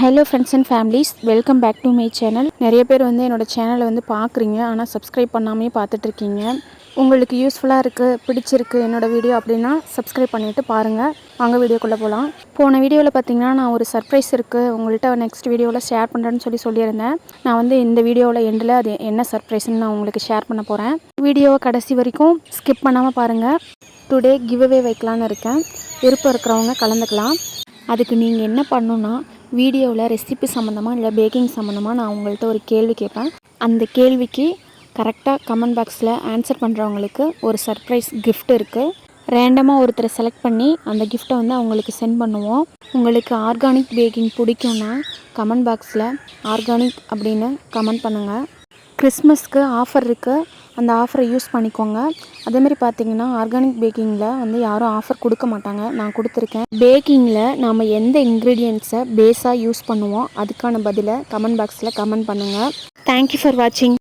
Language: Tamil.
Hello friends and families welcome back to my channel நிறைய பேர் வந்து என்னோட சேனலை வந்து பார்க்குறீங்க. ஆனால் சப்ஸ்கிரைப் பண்ணாமே பார்த்துட்ருக்கீங்க. உங்களுக்கு யூஸ்ஃபுல்லாக இருக்குது பிடிச்சிருக்கு என்னோட வீடியோ அப்படின்னா சப்ஸ்கிரைப் பண்ணிவிட்டு பாருங்கள் வாங்க வீடியோக்குள்ளே போகலாம் போன வீடியோவில் பார்த்தீங்கன்னா நான் ஒரு சர்ப்ரைஸ் இருக்குது உங்கள்கிட்ட நெக்ஸ்ட் வீடியோவில் ஷேர் பண்ணுறேன்னு சொல்லி சொல்லியிருந்தேன். நான் வந்து இந்த வீடியோவில் எண்டில் அது என்ன சர்ப்ரைஸ்ன்னு நான் உங்களுக்கு ஷேர் பண்ண போகிறேன் வீடியோவை கடைசி வரைக்கும் ஸ்கிப் பண்ணாமல் பாருங்கள் டுடே கிவ் அவே வைக்கலான்னு இருக்கேன். விருப்பம் இருக்கிறவங்க கலந்துக்கலாம். அதுக்கு நீங்கள் என்ன பண்ணணுன்னா வீடியோவில் ரெசிபி சம்மந்தமாக இல்லை பேக்கிங் சம்மந்தமாக நான் உங்கள்கிட்ட ஒரு கேள்வி கேட்பேன். அந்த கேள்விக்கு கரெக்டாக கமெண்ட் பாக்ஸில் ஆன்சர் பண்ணுறவங்களுக்கு ஒரு சர்ப்ரைஸ் கிஃப்ட் இருக்குது ரேண்டமாக ஒருத்தரை செலக்ட் பண்ணி அந்த கிஃப்ட்டை வந்து அவங்களுக்கு சென்ட் பண்ணுவோம். உங்களுக்கு ஆர்கானிக் பேக்கிங் பிடிக்கும்னா கமெண்ட் பாக்ஸில் ஆர்கானிக் அப்படின்னு கமெண்ட் பண்ணுங்கள் கிறிஸ்மஸ்க்கு ஆஃபர் இருக்குது அந்த ஆஃபரை யூஸ் பண்ணிக்கோங்க. அதேமாரி பார்த்தீங்கன்னா ஆர்கானிக் பேக்கிங்கில் வந்து யாரும் ஆஃபர் கொடுக்க மாட்டாங்க. நான் கொடுத்துருக்கேன். பேக்கிங்கில் நாம் எந்த இன்க்ரீடியன்ட்ஸை பேஸாக யூஸ் பண்ணுவோம் அதுக்கான பதிலை கமெண்ட் பாக்ஸில் கமெண்ட் பண்ணுங்கள் தேங்க்யூ ஃபார் வாட்சிங்